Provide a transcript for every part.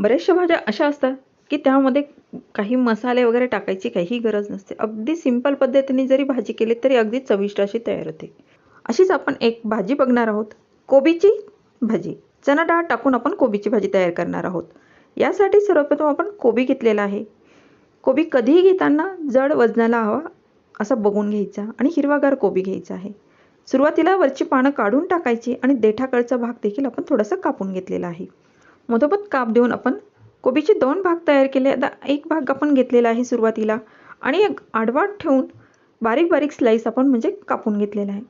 बऱ्याचशा भाज्या अशा असतात की त्यामध्ये काही मसाले वगैरे टाकायची काही गरज नसते. अगदी सिंपल पद्धतीने जरी भाजी केली तरी अगदी चविष्ट अशी तयार होते. अशीच आपण एक भाजी बघणार आहोत कोबीची भाजी. चणा डाळ टाकून आपण कोबीची भाजी तयार करणार आहोत. यासाठी सर्वप्रथम आपण कोबी घेतलेला आहे. कोबी कधीही घेताना जड वजनाला हवा असा बघून घ्यायचा आणि हिरवागार कोबी घ्यायचा आहे. सुरुवातीला वरची पानं काढून टाकायची आणि देठाकडचा भाग देखील आपण थोडासा कापून घेतलेला आहे. मधोमध काप देऊन आपण कोबीचे दोन भाग तयार केले. आता एक भाग आपण घेतलेला आहे सुरुवातीला. आणि एक आडवा ठेवून बारीक बारीक स्लाईस आपण म्हणजे कापून घेतलेला आहे.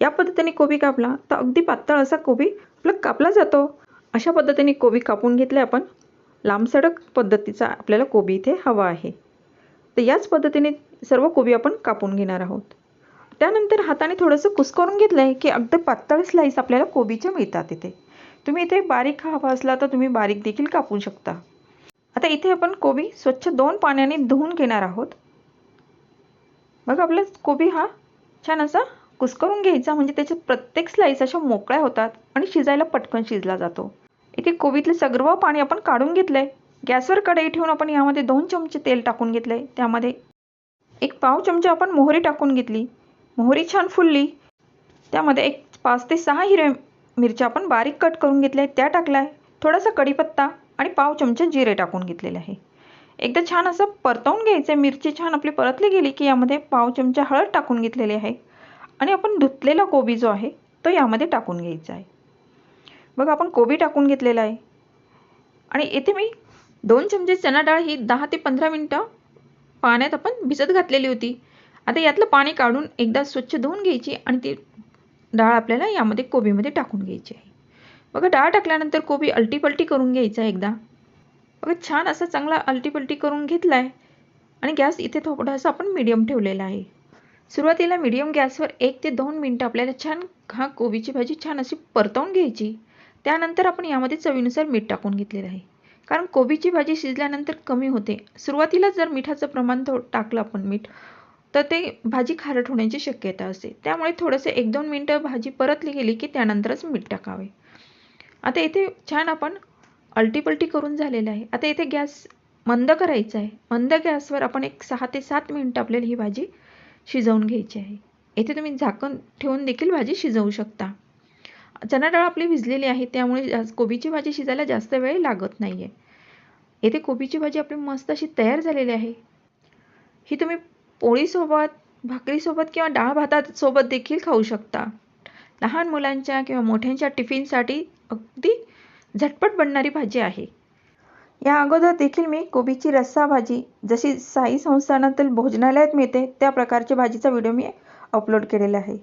या पद्धतीने कोबी कापला तर अगदी पातळ असा कोबी आपला कापला जातो. अशा पद्धतीने कोबी कापून घेतले आपण. लांबसडक पद्धतीचा आपल्याला कोबी इथे हवा आहे. तर याच पद्धतीने सर्व कोबी आपण कापून घेणार आहोत. त्यानंतर हाताने थोडंसं कुस्करून घेतलं आहे की अगदी पातळ स्लाईस आपल्याला कोबीच्या मिळतात इथे. तुम्ही इथे बारीक हवा असला तर तुम्ही बारीक देखील कापू शकता. आता इथे आपण कोबी स्वच्छ दोन पाण्याने धुवून घेणार आहोत. बघा आपला कोबी हा छान असा कुसकरून घ्यायचा म्हणजे त्याच्यात प्रत्येक स्लाईस अशा मोकळ्या होतात आणि शिजायला पटकन शिजला जातो. इथे कोबीतलं सगळं पाणी आपण काढून घेतलं आहे गॅसवर कढई ठेवून आपण यामध्ये दोन चमचे तेल टाकून घेतलं आहे त्यामध्ये एक पाव चमचा आपण मोहरी टाकून घेतली. मोहरी छान फुलली. त्यामध्ये एक पाच ते सहा हिरव्या मिरच्या आपण बारीक कट करून घेतल्या आहेत त्या टाकल्या आहे. थोडासा कढीपत्ता आणि पाव चमचे जिरे टाकून घेतलेले आहे. एकदा छान असं परतवून घ्यायचं आहे. मिरची छान आपली परतली गेली की यामध्ये पाव चमचा हळद टाकून घेतलेली आहे. आणि आपण धुतलेला कोबी जो आहे तो यामध्ये टाकून घ्यायचा आहे. बघा आपण कोबी टाकून घेतलेला आहे. आणि येथे मी दोन चमचे चणा डाळ ही दहा ते पंधरा मिनटं पाण्यात आपण भिजत घातलेली होती. आता यातलं पाणी काढून एकदा स्वच्छ धुवून घ्यायची आणि ती डाळ आपल्याला यामध्ये कोबीमध्ये टाकून घ्यायची आहे. बघा डाळ टाकल्यानंतर कोबी अलटीपलटी करून घ्यायचा एकदा. बघा छान असा चांगला अलटीपलटी करून घेतला आहे आणि गॅस इथे थोडासा आपण मीडियम ठेवलेला आहे. सुरुवातीला मीडियम गॅसवर एक ते दोन मिनटं आपल्याला छान हा कोबीची भाजी छान अशी परतवून घ्यायची. त्यानंतर आपण यामध्ये चवीनुसार मीठ टाकून घेतलेलं आहे. कारण कोबीची भाजी शिजल्यानंतर कमी होते. सुरुवातीला जर मिठाचं प्रमाण थो टाकलं आपण मीठ तर ते भाजी खारट होण्याची शक्यता असते. त्यामुळे थोडंसं एक दोन मिनटं भाजी परतली गेली की त्यानंतरच मीठ टाकावे. आता इथे छान आपण अलटीपलटी करून झालेलं आहे. आता इथे गॅस मंद करायचा आहे. मंद गॅसवर आपण एक सहा ते सात मिनटं आपल्याला ही भाजी शिजवून घ्यायची आहे. येथे तुम्ही झाकण ठेवून देखील भाजी शिजवू शकता. चणा डाळ आपली भिजलेली आहे त्यामुळे कोबीची भाजी शिजायला जास्त वेळ लागत नाही आहे येथे कोबीची भाजी आपली मस्त अशी तयार झालेली आहे. ही तुम्ही पोळीसोबत भाकरीसोबत किंवा डाळ भातासोबत देखील खाऊ शकता. लहान मुलांच्या किंवा मोठ्यांच्या टिफिनसाठी अगदी झटपट बनणारी भाजी आहे. या अगोदर देखील मी कोबीची रस्सा भाजी जशी साई संस्थानातील भोजनालयात मिळते त्या प्रकारच्या भाजीचा व्हिडिओ मी अपलोड केलेला आहे.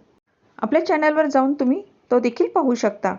आपल्या चॅनलवर जाऊन तुम्ही तो देखील पाहू शकता.